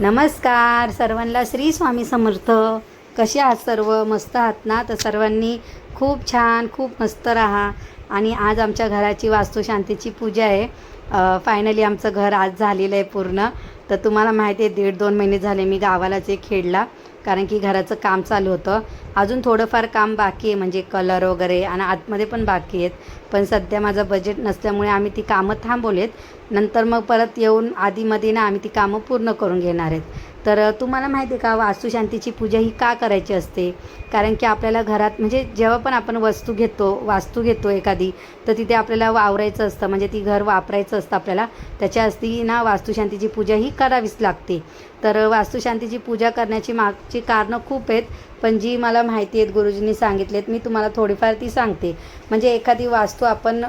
नमस्कार. सर्वांना श्री स्वामी समर्थ. कसे आहात सर्व? मस्त आहात ना? तर सर्वांनी खूप छान खूप मस्त राहा. आणि आज आमच्या घराची वास्तुशांतीची पूजा आहे. फायनली आमचं घर आज झालेलं आहे पूर्ण. तर तुम्हाला माहिती आहे दीड दोन महिने झाले मी गावालाच एक खेळला कारण की घराचं काम चालू होतं. अजून थोडंफार काम बाकी आहे म्हणजे कलर वगैरे आणि आतमध्ये पण बाकी आहेत. पण सध्या माझं बजेट नसल्यामुळे आम्ही ती कामं थांबवलेत. नंतर मग परत येऊन आधीमध्ये ना आम्ही ती कामं पूर्ण करून घेणार आहेत. तर तुम्हाला माहिती आहे का वास्तुशांतीची पूजा ही का करायची असते? कारण की आपल्याला घरात म्हणजे जेव्हा पण आपण वस्तू घेतो वास्तू घेतो एखादी तर तिथे आपल्याला वावरायचं असतं म्हणजे ती घर वापरायचं असतं आपल्याला. त्याच्या असती ना वास्तुशांतीची पूजा ही करावीच लागते. तर वास्तुशांतीची पूजा करण्याची मागची कारणं खूप आहेत पण जी मला माहिती आहेत गुरुजींनी सांगितलेत मी तुम्हाला थोडीफार ती सांगते. म्हणजे एखादी वास्तू आपण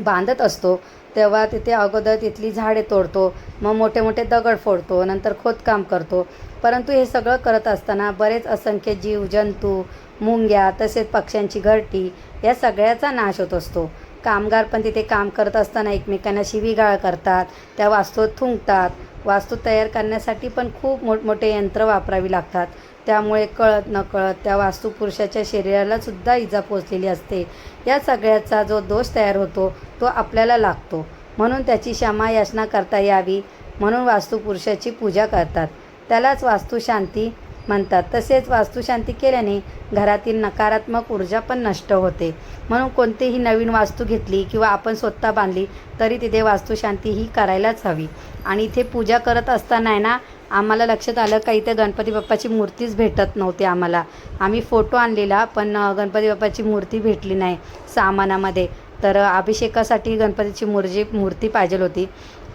बांधत असतो तेव्हा तिथे अगोदर तिथली झाडे तोडतो मग मोठे मोठे दगड फोडतो नंतर खोदकाम करतो. परंतु हे सगळं करत असताना बरेच असंख्य जीव जंतू मुंग्या तसेच पक्ष्यांची घरटी या सगळ्याचा नाश होत असतो. कामगार पण तिथे काम करत असताना एकमेकांना शिवीगाळ करतात त्या वास्तू थुंकतात. वास्तू तयार करण्यासाठी पण खूप मोठमोठे यंत्र वापरावी लागतात. त्यामुळे कळत न कळत त्या वास्तुपुरुषाच्या शरीराला सुद्धा इजा पोचलेली असते. या सगळ्याचा जो दोष तयार होतो तो आपल्याला लागतो. म्हणून त्याची क्षमा याचना करता यावी. म्हणून वास्तुपुरुषाची पूजा करतात. त्यालाच वास्तुशांती म्हणतात. तसेच वास्तुशांती केल्याने घरातील नकारात्मक ऊर्जा पण नष्ट होते. म्हणून कोणतीही नवीन वास्तू घेतली किंवा आपण स्वतः बांधली तरी तिथे वास्तुशांती ही करायलाच हवी. आणि इथे पूजा करत असताना आहे ना आम्हाला लक्षात आलं का इथे गणपती बाप्पाची मूर्तीच भेटत नव्हती आम्हाला. आम्ही फोटो आणलेला पण गणपती बाप्पाची मूर्ती भेटली नाही सामानामध्ये. तर अभिषेकासाठी गणपतीची मूर्जी मूर्ती पाहिजे होती.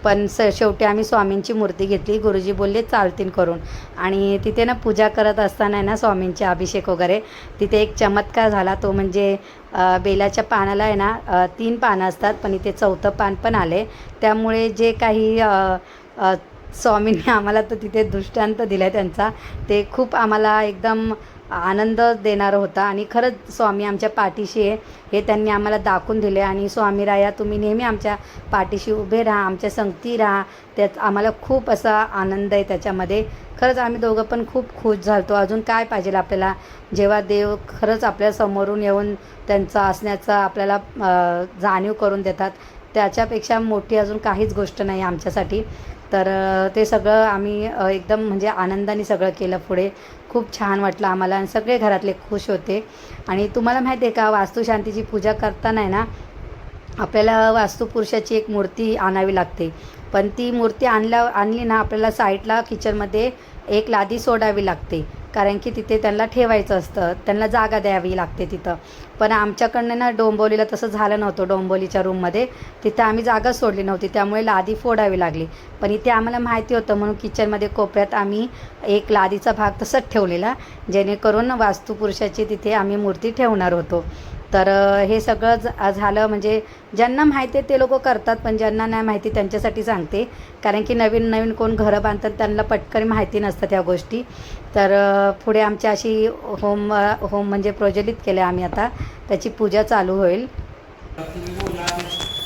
पण स शेवटी आम्ही स्वामींची मूर्ती घेतली. गुरुजी बोलले चालतील करून. आणि तिथे ना पूजा करत असताना आहे ना स्वामींचे अभिषेक वगैरे तिथे एक चमत्कार झाला. तो म्हणजे बेलाच्या पानाला आहे ना तीन पानं असतात पण इथे चौथं पान पण आले त्यामुळे जे काही स्वामींनी आम्हाला तर तिथे दृष्टांत दिला आहे त्यांचा ते खूप आम्हाला एकदम आनंद देणारं होता आणि खरंच स्वामी आमच्या पाठीशी आहे. हे त्यांनी आम्हाला दाखवून दिले आणि स्वामी राया तुम्ही नेहमी आमच्या पाठीशी उभे राहा आमच्या संगती राहा. त्यात आम्हाला खूप असा आनंद आहे त्याच्यामध्ये. खरंच आम्ही दोघं पण खूप खुश झालतो. अजून काय पाहिजे आपल्याला? जेव्हा देव खरंच आपल्या समोरून येऊन त्यांचा असण्याचा आपल्याला जाणीव करून देतात त्याच्यापेक्षा मोठी अजून काहीच गोष्ट नाही आमच्यासाठी. तर ते सगळं आम्ही एकदम म्हणजे आनंदाने सगळं केलं पुढे. खूप छान वाटलं आम्हाला आणि सगळे घरातले खुश होते. आणि तुम्हाला माहिती आहे का वास्तुशांतीची पूजा करताना आहे ना आपल्याला वास्तुपुरुषाची एक मूर्ती आणावी लागते. पण ती मूर्ती आणल्या आणली ना आपल्याला साईडला किचनमध्ये एक लादी सोडावी लागते. कारण की तिथे त्यांना ठेवायचं असतं. त्यांना जागा द्यावी लागते तिथं. पण आमच्याकडनं ना डोंबोलीला तसं झालं नव्हतं डोंबोलीच्या रूममध्ये. तिथं आम्ही जागा सोडली नव्हती. त्यामुळे लादी फोडावी लागली. पण इथे आम्हाला माहिती होतं म्हणून किचनमध्ये कोपऱ्यात आम्ही एक लादीचा भाग तसंच ठेवलेला जेणेकरून वास्तुपुरुषाची तिथे आम्ही मूर्ती ठेवणार होतो. तर हे सगळं झालं म्हणजे ज्यांना माहिती आहे ते लोक करतात पण ज्यांना नाही माहिती त्यांच्यासाठी सांगते. कारण की नवीन नवीन कोण घरं बांधतात त्यांना पटकन माहिती नसतं त्या गोष्टी. तर पुढे आमच्या अशी होम होम म्हणजे प्रज्वलित केलं आम्ही आता. त्याची पूजा चालू होईल.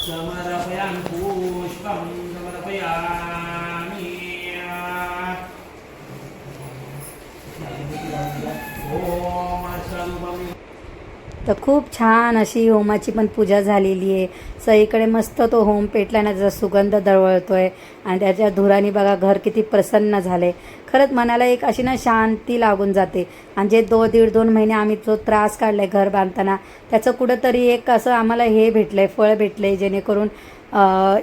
समर्पया तर खूप छान अशी होमाची पण पूजा झालेली आहे. सगळीकडे मस्त तो होम पेटला ना त्याचा सुगंध दळवळतो आहे आणि त्याच्या धुराने बघा घर किती प्रसन्न झाले खरंच मनाला एक अशी ना शांती लागून जाते. आणि जे दो दीड दोन महिने आम्ही जो त्रास काढला आहे घर बांधताना त्याचं कुठंतरी एक असं आम्हाला हे भेटलं आहे फळ भेटलं आहे जेणेकरून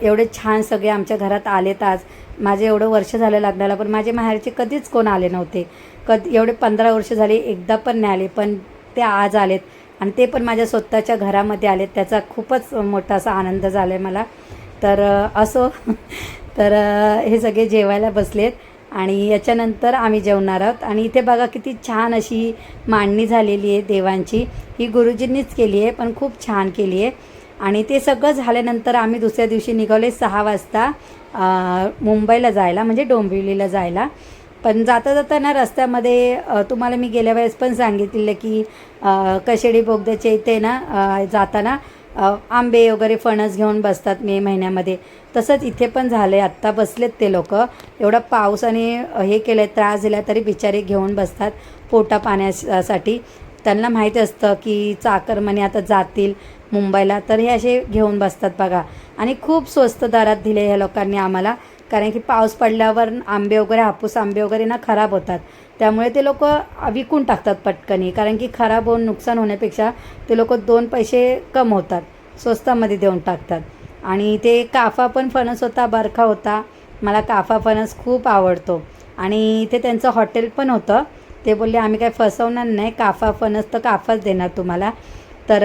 एवढे छान सगळे आमच्या घरात आलेत आज. माझे एवढं वर्ष झालं लग्नाला पण माझे माहेरचे कधीच कोण आले नव्हते. कधी एवढे पंधरा वर्ष झाले एकदा पण नाही आले पण ते आज आलेत. आणि ते पण माझ्या स्वतःच्या घरामध्ये आलेत. त्याचा खूपच मोठा असा आनंद झाला आहे मला. तर असो. तर हे सगळे जेवायला बसलेत आणि याच्यानंतर आम्ही जेवणार आहोत. आणि इथे बघा किती छान अशी मांडणी झालेली आहे देवांची. ही गुरुजींनीच केली आहे पण खूप छान केली आहे. आणि ते सगळं झाल्यानंतर आम्ही दुसऱ्या दिवशी निघाले सहा वाजता मुंबईला जायला म्हणजे डोंबिवलीला जायला. पण जाता जाताना रस्त्यामध्ये तुम्हाला मी गेल्या वेळेस पण सांगितलेलं की कशेडी बोगद्याच्या इथे ना जाताना आंबे वगैरे फणस घेऊन बसतात मे महिन्यामध्ये. तसंच इथे पण झालं आहे आत्ता बसलेत ते लोक. एवढा पावसाने हे केलं आहे त्रास दिला तरी बिचारे घेऊन बसतात पोटा पाण्यासाठी. त्यांना माहिती असतं की चाकरमाने आता जातील मुंबईला तर हे असे घेऊन बसतात बघा. आणि खूप स्वस्त दरात दिले ह्या लोकांनी आम्हाला. कारण की पाऊस पडल्यावर आंबे वगैरे हापूस आंबे वगैरे ना खराब होतात. त्यामुळे ते लोक विकून टाकतात पटकनी. कारण की खराब होऊन नुकसान होण्यापेक्षा ते लोक दोन पैसे कमवतात स्वस्तामध्ये देऊन टाकतात. आणि ते काफा पण फणस होता बरखा होता. मला काफा फणस खूप आवडतो. आणि इथे त्यांचं हॉटेल पण होतं. ते बोलले आम्ही काय फसवणार नाही. काफा फणस तर काफाच देणार तुम्हाला. तर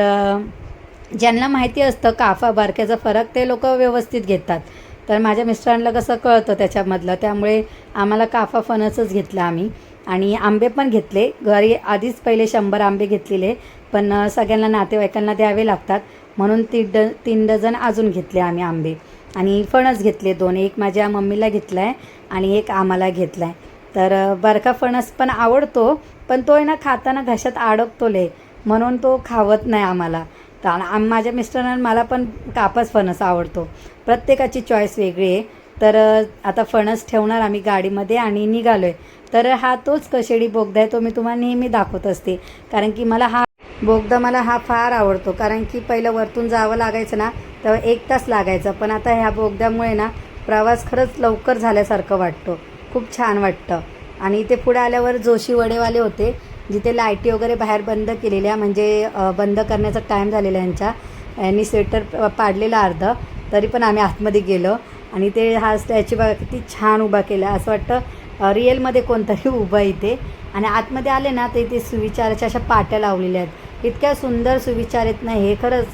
ज्यांना माहिती असतं काफा बारक्याचा फरक ते लोक व्यवस्थित घेतात. तर माझ्या मिस्टरांना कसं कळतं त्याच्यामधलं. त्यामुळे आम्हाला काफा फणसच घेतला आम्ही. आणि आंबे पण घेतले. घरी आधीच पहिले शंभर आंबे घेतलेले. पण सगळ्यांना नातेवाईकांना द्यावे लागतात. म्हणून तीन ड तीन डझन अजून घेतले आम्ही आंबे. आणि फणस घेतले दोन. एक माझ्या मम्मीला घेतला आहे आणि एक आम्हाला घेतला आहे तर बरका फणस पण आवडतो पण तो आहे ना खाताना घशात अडकतो लय म्हणून तो खावत नाही आम्हाला. तर आम- माझ्या मिस्टरांना मला पण कापस फणस आवडतो. प्रत्येकाची चॉईस वेगळी आहे. तर आता फणस ठेवणार आम्ही गाडीमध्ये आणि निघालो आहे तर हा तोच कशेडी बोगदा आहे तो मी तुम्हाला नेहमी दाखवत असते. कारण की मला हा बोगदा मला हा फार आवडतो. कारण की पहिलं वरतून जावं लागायचं ना तेव्हा एक तास लागायचा. पण आता ह्या बोगद्यामुळे ना प्रवास खरंच लवकर झाल्यासारखं वाटतो. खूप छान वाटतं. आणि इथे पुढे आल्यावर जोशी वडेवाले होते. जिथे लाईटी वगैरे बाहेर बंद केलेल्या म्हणजे बंद करण्याचा टाईम झालेला यांच्या यांनी स्वेटर पाडलेला अर्ध तरी पण आम्ही आतमध्ये गेलो. आणि ते हा स्टॅच्यू बघा किती छान उभा केला. असं वाटतं रिअलमध्ये कोणतरी उभं इथे. आणि आतमध्ये आले ना तर इथे सुविचाराच्या अशा पाट्या लावलेल्या आहेत. इतक्या सुंदर सुविचार आहेत ना हे खरंच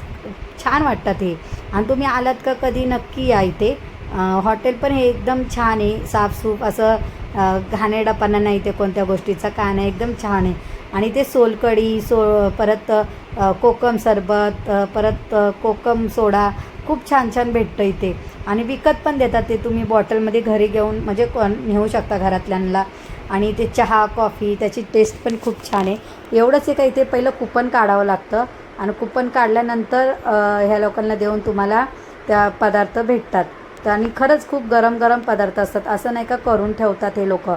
छान वाटतात हे. आणि तुम्ही आलात का कधी नक्की या इथे. हॉटेल पण हे एकदम छान आहे साफसूफ असं घाणेरडापणा नाही ते कोणत्या गोष्टीचा काय नाही एकदम छान आहे. आणि ते सोलकढी सो परत कोकम सरबत परत कोकम सोडा खूप छान छान भेटतं इथे. आणि विकत पण देतात ते तुम्ही बॉटलमध्ये घरी घेऊन म्हणजे कोण नेऊ शकता घरातल्यांना. आणि ते चहा कॉफी त्याची टेस्ट पण खूप छान आहे. एवढंच आहे का इथे पहिलं कुपन काढावं लागतं. आणि कुपन काढल्यानंतर ह्या लोकांना देऊन तुम्हाला त्या पदार्थ भेटतात. तर आणि खरंच खूप गरम गरम पदार्थ असतात. असं नाही का करून ठेवतात हे लोक.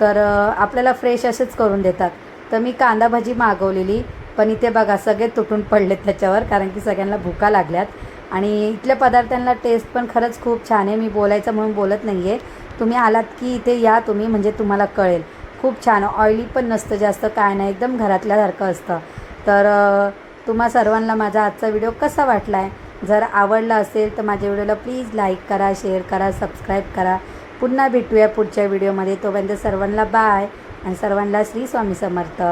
तर आपल्याला फ्रेश असेच करून देतात. तर मी कांदा भाजी मागवलेली पण इथे बघा सगळे तुटून पडलेत त्याच्यावर कारण की सगळ्यांना भुका लागल्यात. आणि इथल्या पदार्थांना टेस्ट पण खरंच खूप छान आहे. मी बोलायचं म्हणून बोलत नाही आहे तुम्ही आलात की इथे या तुम्ही म्हणजे तुम्हाला कळेल. खूप छान. ऑइली पण नसतं जास्त काय नाही. एकदम घरातल्यासारखं असतं. तर तुम्हा सर्वांना माझा आजचा व्हिडिओ कसा वाटला आहे जर आवडला असेल तर माझ्या व्हिडिओला प्लीज लाईक करा शेअर करा सबस्क्राईब करा. पुन्हा भेटूया पुढच्या व्हिडिओमध्ये. तोपर्यंत सर्वांना बाय आणि सर्वांना श्री स्वामी समर्थ.